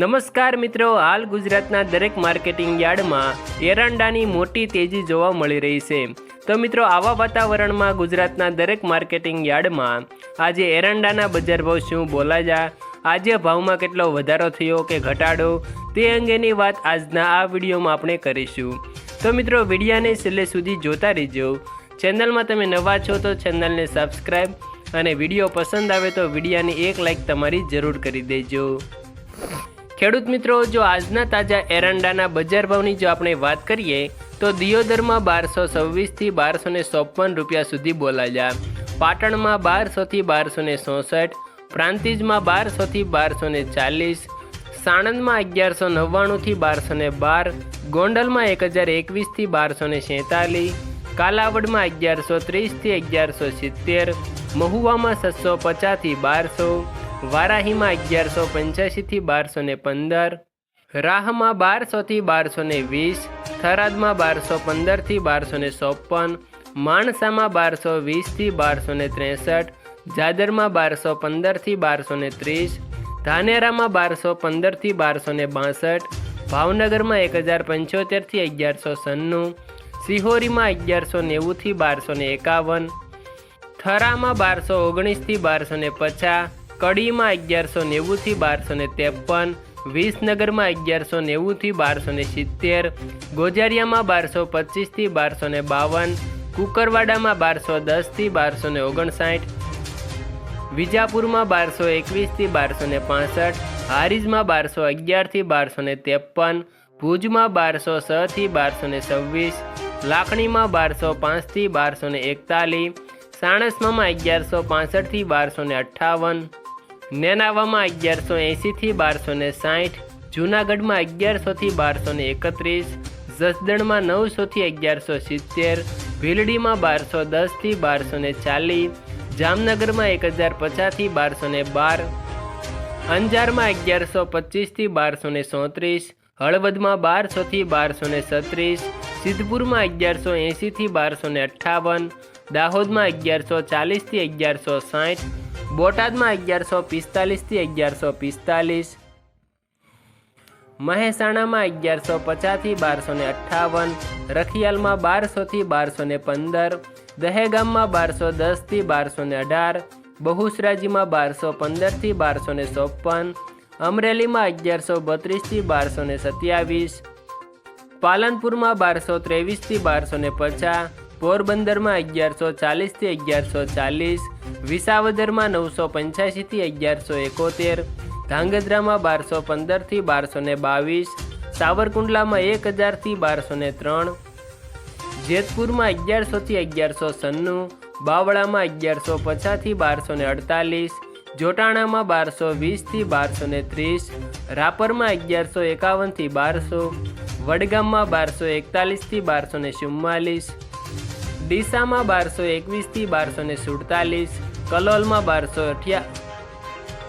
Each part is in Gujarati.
નમસ્કાર મિત્રો, હાલ ગુજરાતના દરેક માર્કેટિંગ યાર્ડમાં એરંડાની મોટી તેજી જોવા મળી રહી છે. તો મિત્રો, આવા વાતાવરણમાં ગુજરાતના દરેક માર્કેટિંગ યાર્ડમાં આજે એરંડાના બજાર ભાવ શું બોલાયા? આજે ભાવમાં કેટલો વધારો થયો કે ઘટાડો? તે અંગેની વાત આજના આ વિડીયોમાં આપણે કરીશું. તો મિત્રો, વિડીયાને છેલ્લે સુધી જોતા રહેજો. ચેનલમાં તમે નવા છો તો ચેનલને સબસ્ક્રાઈબ અને વીડિયો પસંદ આવે તો વિડીયાની એક લાઈક તમારી જરૂર કરી દેજો. ખેડૂત મિત્રો, જો આજના તાજા એરંડાના બજાર ભાવની જો આપણે વાત કરીએ, તો દિયોદરમાં બારસો છવ્વીસથી બારસો ને ચોપન રૂપિયા સુધી બોલાયા. પાટણમાં બારસોથી બારસો ને ચોસઠ, પ્રાંતિજમાં બારસોથી બારસો ને ચાલીસ, સાણંદમાં અગિયારસો નવ્વાણુંથી બારસો ને બાર, ગોંડલમાં એક હજાર એકવીસથી બારસો ને સેતાલીસ કાલાવડમાં અગિયારસો ત્રીસથી અગિયારસો સિત્તેર, મહુવામાં છસો પચાસથી બારસો વારાહીમાં અગિયારસો પંચ્યાસીથી બારસો ને પંદર, રાહમાં બારસોથી બારસો ને વીસ, થરાદમાં બારસો પંદરથી બારસો ને ચોપન માણસામાં બારસો વીસથી બારસો ને ત્રેસઠ, જાદરમાં બારસો પંદરથી બારસો ને ત્રીસ, ધાનેરામાં બારસો પંદરથી બારસો ને બાસઠ, ભાવનગરમાં એક હજાર પંચોતેરથી અગિયારસો સન્નું, સિહોરીમાં અગિયારસો નેવુંથી બારસો ને એકાવન, થરામાં બારસો ઓગણીસથી બારસો ને પચાસ કડીમાં અગિયારસો નેવુંથી બારસો ને ત્રેપન, વિસનગરમાં અગિયારસો નેવુંથી બારસો ને સિત્તેર, ગોજારિયામાં બારસો પચીસથી બારસો ને બાવન, કુકરવાડામાં બારસો દસથી બારસો ને ઓગણસાઠ, વિજાપુરમાં બારસો એકવીસથી બારસો ને પાસઠ, હારીજમાં બારસો અગિયારથી બારસો ને ત્રેપન, ભુજમાં બારસો છથી બારસો ને છવ્વીસ, લાખણીમાં બારસો પાંચથી બારસો ને એકતાલીસ સાણસમામાં અગિયારસો પાસઠથી બારસો ને અઠ્ઠાવન નેનાવામાં અગિયારસો એંશીથી બારસો ને સાઠ, જૂનાગઢમાં અગિયારસોથી બારસો ને એકત્રીસ, જસદણમાં નવસોથી અગિયારસો સિત્તેર, ભીલડીમાં બારસો દસથી બારસો ને ચાલીસ, જામનગરમાં એક હજાર પચાસથી બારસો ને બાર, અંજારમાં અગિયારસો પચીસથી બારસો ને સોત્રીસ હળવદમાં બારસોથી બારસો ને સત્રીસ, સિદ્ધપુરમાં અગિયારસો એંશીથી બારસો ને અઠ્ઠાવન, દાહોદમાં અગિયારસો ચાલીસથી અગિયારસો સાઠ બોટાદમાં અગિયારસો પિસ્તાલીસથી અગિયારસો પિસ્તાલીસ. મહેસાણામાં અગિયારસો પચાસથી બારસો ને અઠ્ઠાવન. રખિયાલમાં બારસોથી બારસો ને પંદર. દહેગામમાં બારસો દસથી બારસો ને અઢાર. બહુસરાજીમાં બારસો પંદરથી બારસો ને ચોપન. અમરેલીમાં અગિયારસો બત્રીસથી બારસો ને સત્યાવીસ. પાલનપુરમાં બારસો ત્રેવીસથી બારસો ને પચાસ. પોરબંદરમાં અગિયારસો ચાલીસથી અગિયારસો ચાલીસ. વિસાવદરમાં નવસો પંચ્યાસીથી અગિયારસો એકોતેર, ધાંગધ્રામાં બારસો પંદરથી બારસો ને બાવીસ, સાવરકુંડલામાં એક હજારથી બારસો ને ત્રણ, જેતપુરમાં અગિયારસોથી અગિયારસો સન્નું, બાવળામાં અગિયારસો પચાસથી બારસો ને અડતાલીસ, જોટાણામાં બારસો વીસથી બારસો ને ત્રીસ, રાપરમાં અગિયારસો એકાવનથી બારસો, વડગામમાં બારસો એકતાલીસથી બારસો ને ચુમ્માલીસ, ડીસામાં બારસો એકવીસથી બારસો ને સુડતાલીસ કલોલમાં બારસો અઠ્યા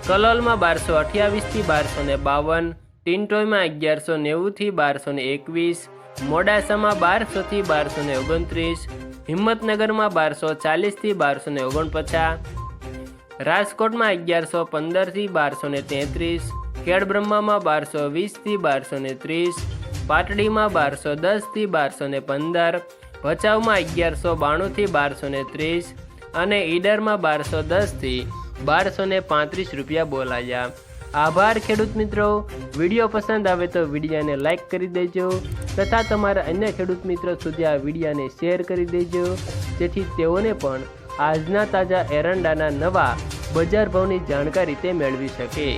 કલોલમાં બારસો અઠ્યાવીસથી બારસો ને બાવન, ટિન્ટોયમાં અગિયારસો નેવુંથી બારસો ને એકવીસ, મોડાસામાં બારસોથી બારસો ને ઓગણત્રીસ, હિંમતનગરમાં બારસો ચાલીસથી બારસો ને ઓગણપચાસ, રાજકોટમાં અગિયારસો પંદરથી બારસો ને તેત્રીસ, ખેડબ્રહ્મામાં બારસો વીસથી બારસો ને ત્રીસ, પાટડીમાં બારસો દસથી બારસો ને પંદર, ભચાઉમાં અગિયારસો બાણુંથી બારસો ને ત્રીસ અને ઈડરમાં બારસો દસથી બારસો ને પાંત્રીસ રૂપિયા બોલાયા. આભાર, ખેડૂત મિત્રો. વીડિયો પસંદ આવે તો વિડીયાને લાઇક કરી દેજો તથા તમારા અન્ય ખેડૂત મિત્રો સુધી આ વિડીયાને શેર કરી દેજો. જેથી તેઓને પણ આજના તાજા એરંડાના નવા બજાર ભાવની જાણકારી તે મેળવી શકે.